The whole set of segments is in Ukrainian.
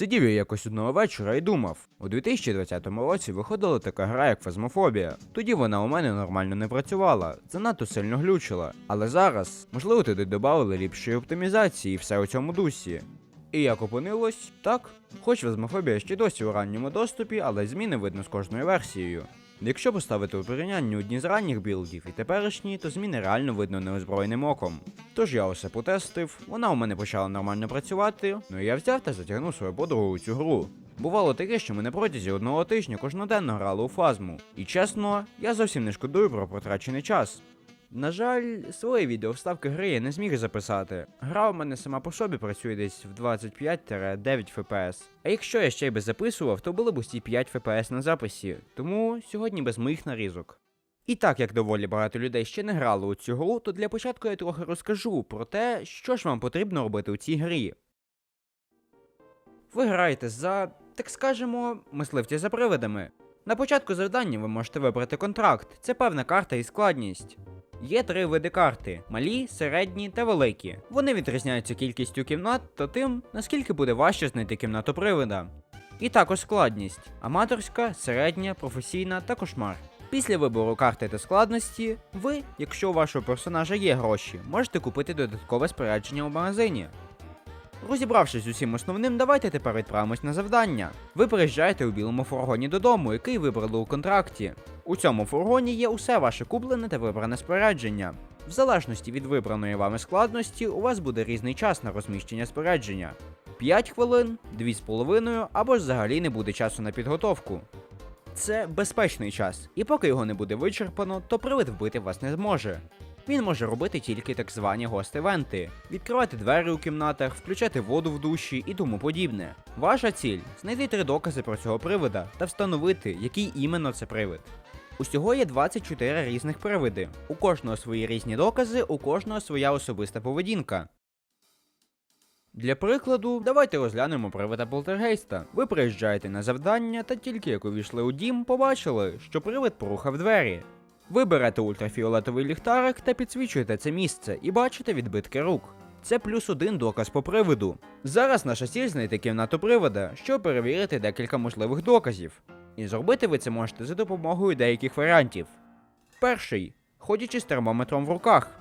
Сидів я якось одного вечора і думав: у 2020 році виходила така гра, як Фазмофобія. Тоді вона у мене нормально не працювала, занадто сильно глючила. Але зараз, можливо, туди додали ліпшої оптимізації і все у цьому дусі. І як опинилось, так, хоч Фазмофобія ще досі у ранньому доступі, але зміни видно з кожною версією. Якщо поставити у порівнянні одні з ранніх білдів і теперішні, то зміни реально видно неозброєним оком. Тож я усе потестив, вона у мене почала нормально працювати, ну і я взяв та затягнув свою подругу у цю гру. Бувало таке, що ми на протязі одного тижня кожноденно грали у фазму. І чесно, я зовсім не шкодую про потрачений час. На жаль, своє відео вставки гри я не зміг записати. Гра у мене сама по собі працює десь в 25-9 FPS. А якщо я ще й би записував, то були б усі 5 FPS на записі, тому сьогодні без моїх нарізок. І так як доволі багато людей ще не грали у цю гру, то для початку я трохи розкажу про те, що ж вам потрібно робити у цій грі. Ви граєте за, так скажемо, мисливці за привидами. На початку завдання ви можете вибрати контракт, це певна карта і складність. Є три види карти: малі, середні та великі. Вони відрізняються кількістю кімнат та тим, наскільки буде важче знайти кімнату привида. І також складність: аматорська, середня, професійна та кошмар. Після вибору карти та складності, ви, якщо у вашого персонажа є гроші, можете купити додаткове спорядження у магазині. Розібравшись з усім основним, давайте тепер відправимось на завдання. Ви приїжджаєте у білому фургоні додому, який вибрали у контракті. У цьому фургоні є усе ваше куплене та вибране спорядження. В залежності від вибраної вами складності, у вас буде різний час на розміщення спорядження: 5 хвилин, 2,5 або ж взагалі не буде часу на підготовку. Це безпечний час, і поки його не буде вичерпано, то привид вбити вас не зможе. Він може робити тільки так звані гост-івенти, відкривати двері у кімнатах, включати воду в душі і тому подібне. Ваша ціль знайти три докази про цього привида та встановити, який іменно це привид. Усього є 24 різних привиди. У кожного свої різні докази, у кожного своя особиста поведінка. Для прикладу, давайте розглянемо привида полтергейста. Ви приїжджаєте на завдання, та тільки як увійшли у дім, побачили, що привид порухав двері. Ви берете ультрафіолетовий ліхтарик та підсвічуєте це місце і бачите відбитки рук. Це плюс один доказ по привиду. Зараз наша ціль знайти кімнату привода, щоб перевірити декілька можливих доказів. І зробити ви це можете за допомогою деяких варіантів. Перший ходячи з термометром в руках.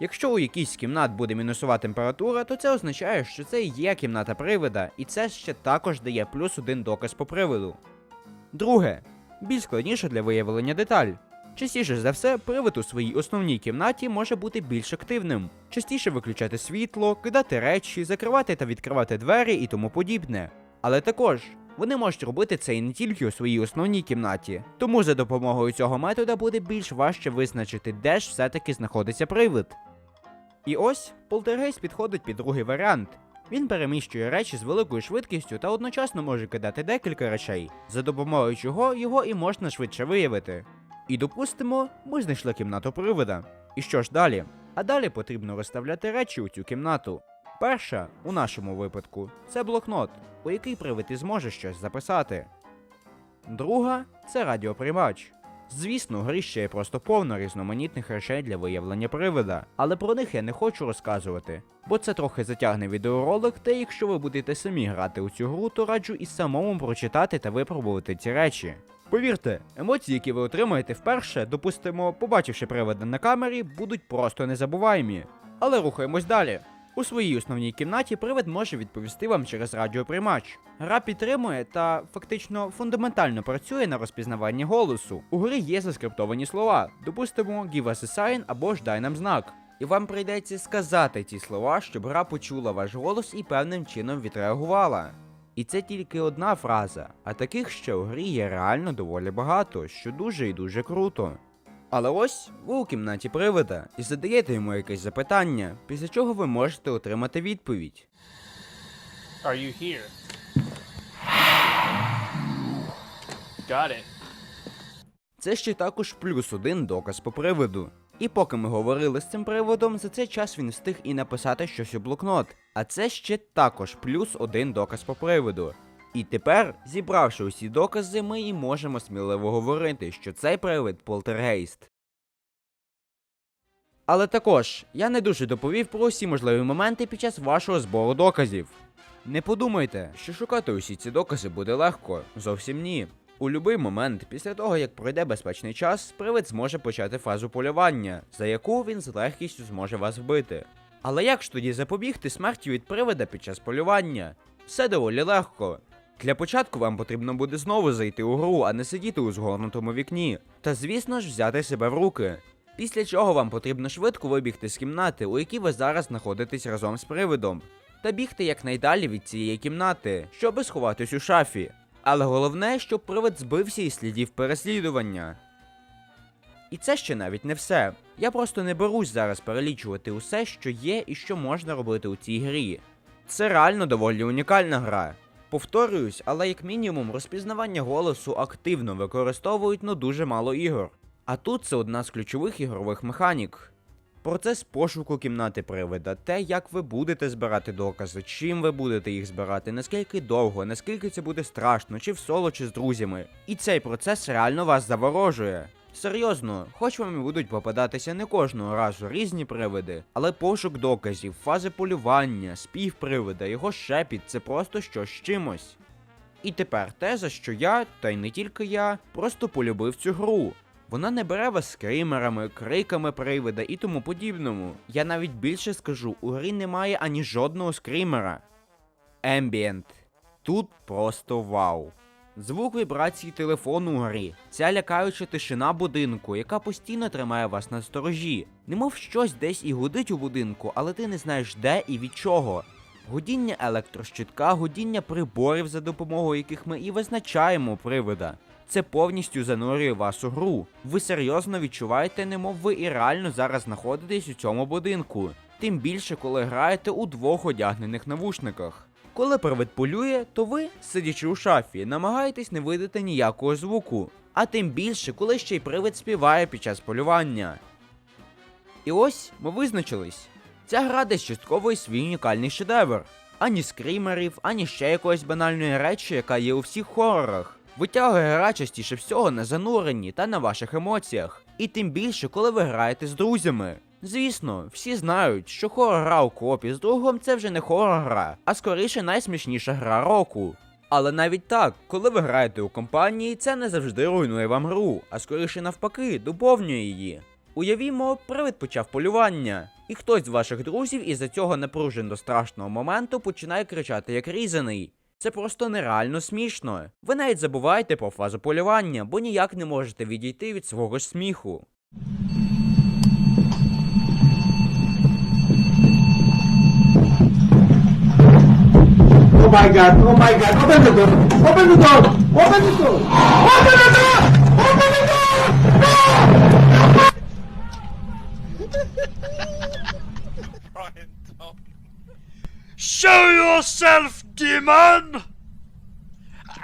Якщо у якійсь кімнат буде мінусова температура, то це означає, що це є кімната привида, і це ще також дає плюс один доказ по привиду. Друге, більш складніше для виявлення деталь. Частіше за все, привид у своїй основній кімнаті може бути більш активним, частіше виключати світло, кидати речі, закривати та відкривати двері і тому подібне. Але також вони можуть робити це і не тільки у своїй основній кімнаті, тому за допомогою цього метода буде більш важче визначити, де ж все-таки знаходиться привид. І ось полтергейст підходить під другий варіант. Він переміщує речі з великою швидкістю та одночасно може кидати декілька речей, за допомогою чого його і можна швидше виявити. І допустимо, ми знайшли кімнату привида. І що ж далі? А далі потрібно розставляти речі у цю кімнату. Перша, у нашому випадку, це блокнот, у який привид і зможе щось записати. Друга це радіоприймач. Звісно, в грі ще є просто повно різноманітних речей для виявлення привида, але про них я не хочу розказувати, бо це трохи затягне відеоролик, та якщо ви будете самі грати у цю гру, то раджу і самому прочитати та випробувати ці речі. Повірте, емоції, які ви отримаєте вперше, допустимо, побачивши привида на камері, будуть просто незабуваємі. Але рухаємось далі. У своїй основній кімнаті привид може відповісти вам через радіоприймач. Гра підтримує та фактично фундаментально працює на розпізнаванні голосу. У грі є заскриптовані слова, допустимо, give us a sign або ж дай нам знак. І вам прийдеться сказати ці слова, щоб гра почула ваш голос і певним чином відреагувала. І це тільки одна фраза, а таких ще у грі є реально доволі багато, що дуже і дуже круто. Але ось ви у кімнаті привида і задаєте йому якесь запитання, після чого ви можете отримати відповідь. Are you here? Got it. Це ще також плюс один доказ по приводу. І поки ми говорили з цим приводом, за цей час він встиг і написати щось у блокнот. А це ще також плюс один доказ по приводу. І тепер, зібравши усі докази, ми і можемо сміливо говорити, що цей привид полтергейст. Але також я не дуже доповів про усі можливі моменти під час вашого збору доказів. Не подумайте, що шукати усі ці докази буде легко. Зовсім ні. У будь-який момент, після того як пройде безпечний час, привид зможе почати фазу полювання, за яку він з легкістю зможе вас вбити. Але як ж тоді запобігти смерті від привида під час полювання? Все доволі легко. Для початку вам потрібно буде знову зайти у гру, а не сидіти у згорнутому вікні. Та звісно ж взяти себе в руки. Після чого вам потрібно швидко вибігти з кімнати, у якій ви зараз знаходитесь разом з привидом, та бігти якнайдалі від цієї кімнати, щоби сховатись у шафі. Але головне, щоб привид збився із слідів переслідування. І це ще навіть не все. Я просто не берусь зараз перелічувати усе, що є і що можна робити у цій грі. Це реально доволі унікальна гра. Повторююсь, але як мінімум розпізнавання голосу активно використовують ну дуже мало ігор. А тут це одна з ключових ігрових механік. Процес пошуку кімнати привида, те, як ви будете збирати докази, чим ви будете їх збирати, наскільки довго, наскільки це буде страшно, чи в соло, чи з друзями. І цей процес реально вас заворожує. Серйозно, хоч вам і будуть попадатися не кожного разу різні привиди, але пошук доказів, фази полювання, спів привида, його шепіт це просто щось чимось. І тепер те, за що я, та й не тільки я, просто полюбив цю гру. Вона не бере вас скримерами, криками привида і тому подібному. Я навіть більше скажу, у грі немає ані жодного скримера. Ембієнт. Тут просто вау. Звук вібрації телефону у грі, ця лякаюча тишина будинку, яка постійно тримає вас на сторожі. Немов щось десь і гудить у будинку, але ти не знаєш де і від чого. Гудіння електрощитка, гудіння приборів, за допомогою яких ми і визначаємо привида. Це повністю занурює вас у гру. Ви серйозно відчуваєте, немов ви і реально зараз знаходитесь у цьому будинку. Тим більше, коли граєте у двох одягнених навушниках. Коли привид полює, то ви, сидячи у шафі, намагаєтесь не видати ніякого звуку. А тим більше, коли ще й привид співає під час полювання. І ось ми визначились. Ця гра десь частково і свій унікальний шедевр. Ані скрімерів, ані ще якоїсь банальної речі, яка є у всіх хорорах. Витягує гра частіше всього на зануренні та на ваших емоціях. І тим більше, коли ви граєте з друзями. Звісно, всі знають, що хорор-гра у копі з другом це вже не хорор-гра, а скоріше найсмішніша гра року. Але навіть так, коли ви граєте у компанії, це не завжди руйнує вам гру, а скоріше навпаки, доповнює її. Уявімо, привид почав полювання, і хтось з ваших друзів із-за цього напружено страшного моменту починає кричати як різаний. Це просто нереально смішно. Ви навіть забуваєте про фазу полювання, бо ніяк не можете відійти від свого ж сміху. Oh my god, oh my god, open the door! Open the door! Open the door! Open the door! Open the door! Brian, don't. Show yourself, demon!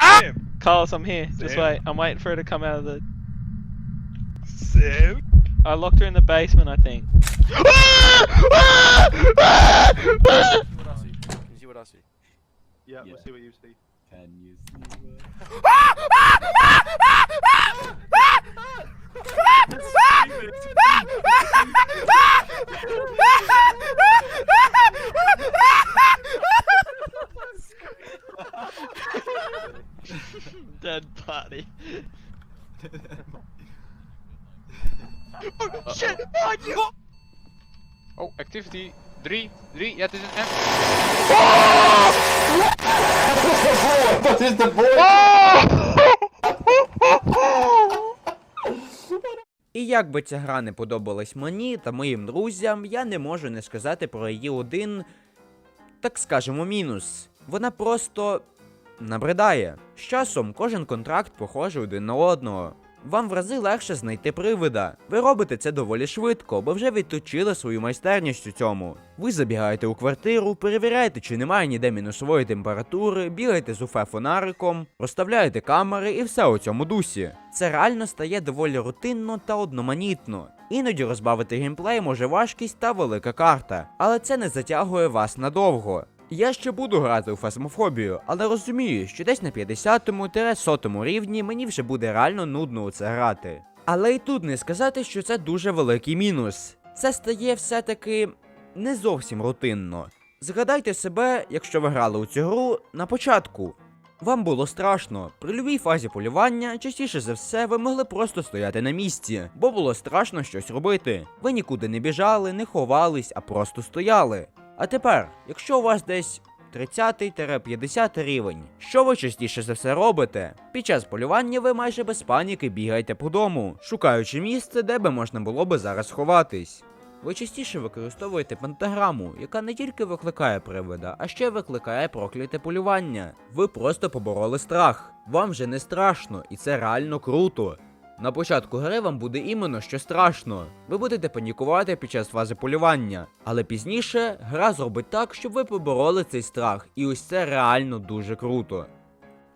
Ah! Sam, Carlos, I'm here. Just Sam? wait. I'm waiting for her to come out of the. Sam. I locked her in the basement, I think. Can you see what I see? Yeah, we'll see what you see. Dead party. Oh, shit! Oh, activity 3, 3, ja, het is een M. What is the voice? І як би ця гра не подобалась мені та моїм друзям, я не можу не сказати про її один, так скажемо, мінус. Вона просто набридає. З часом кожен контракт похожий один на одного. Вам в рази легше знайти привида. Ви робите це доволі швидко, бо вже відточили свою майстерність у цьому. Ви забігаєте у квартиру, перевіряєте, чи немає ніде мінусової температури, бігаєте з уфе фонариком, розставляєте камери і все у цьому дусі. Це реально стає доволі рутинно та одноманітно. Іноді розбавити геймплей може важкість та велика карта, але це не затягує вас надовго. Я ще буду грати у фасмофобію, але розумію, що десь на 50-100 рівні мені вже буде реально нудно у це грати. Але і тут не сказати, що це дуже великий мінус. Це стає все-таки не зовсім рутинно. Згадайте себе, якщо ви грали у цю гру на початку. Вам було страшно. При любій фазі полювання, частіше за все, ви могли просто стояти на місці, бо було страшно щось робити. Ви нікуди не біжали, не ховались, а просто стояли. А тепер, якщо у вас десь 30-50 рівень, що ви частіше за все робите? Під час полювання ви майже без паніки бігаєте по дому, шукаючи місце, де би можна було би зараз ховатись. Ви частіше використовуєте пентаграму, яка не тільки викликає привида, а ще викликає прокляте полювання. Ви просто побороли страх. Вам вже не страшно, і це реально круто. На початку гри вам буде іменно що страшно. Ви будете панікувати під час фази полювання, але пізніше гра зробить так, щоб ви побороли цей страх, і ось це реально дуже круто.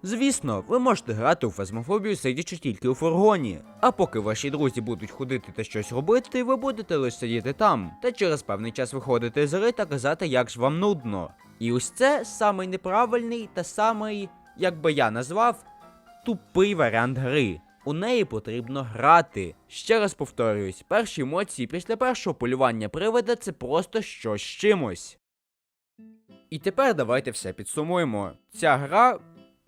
Звісно, ви можете грати у фазмофобію, сидячи тільки у фургоні. А поки ваші друзі будуть ходити та щось робити, ви будете лише сидіти там, та через певний час виходити з гри та казати, як ж вам нудно. І ось це самий неправильний та самий, як би я назвав, тупий варіант гри. У неї потрібно грати. Ще раз повторююсь, перші емоції після першого полювання привида це просто щось з чимось. І тепер давайте все підсумуємо. Ця гра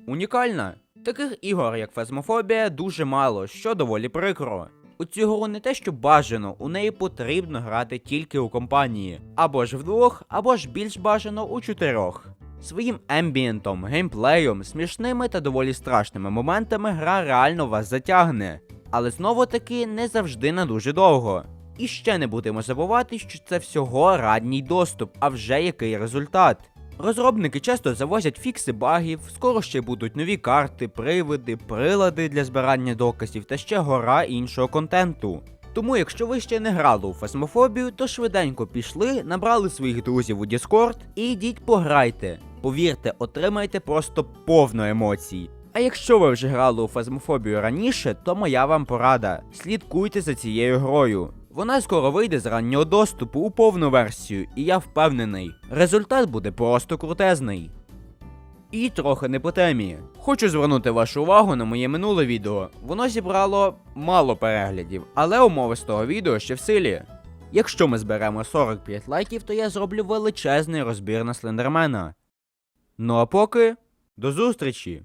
унікальна. Таких ігор, як Фазмофобія, дуже мало, що доволі прикро. У цю гру не те, що бажано, у неї потрібно грати тільки у компанії, або ж вдвох, або ж більш бажано у чотирьох. Своїм ембієнтом, геймплеєм, смішними та доволі страшними моментами гра реально вас затягне, але знову таки не завжди на дуже довго. І ще не будемо забувати, що це всього ранній доступ, а вже який результат. Розробники часто завозять фікси багів, скоро ще будуть нові карти, привиди, прилади для збирання доказів та ще гора іншого контенту. Тому, якщо ви ще не грали у фасмофобію, то швиденько пішли, набрали своїх друзів у Discord і йдіть пограйте. Повірте, отримаєте просто повно емоцій. А якщо ви вже грали у фазмофобію раніше, то моя вам порада: слідкуйте за цією грою. Вона скоро вийде з раннього доступу у повну версію, і я впевнений, результат буде просто крутезний. І трохи не по темі. Хочу звернути вашу увагу на моє минуле відео. Воно зібрало мало переглядів, але умови з того відео ще в силі. Якщо ми зберемо 45 лайків, то я зроблю величезний розбір на слендермена. Ну а поки до зустрічі!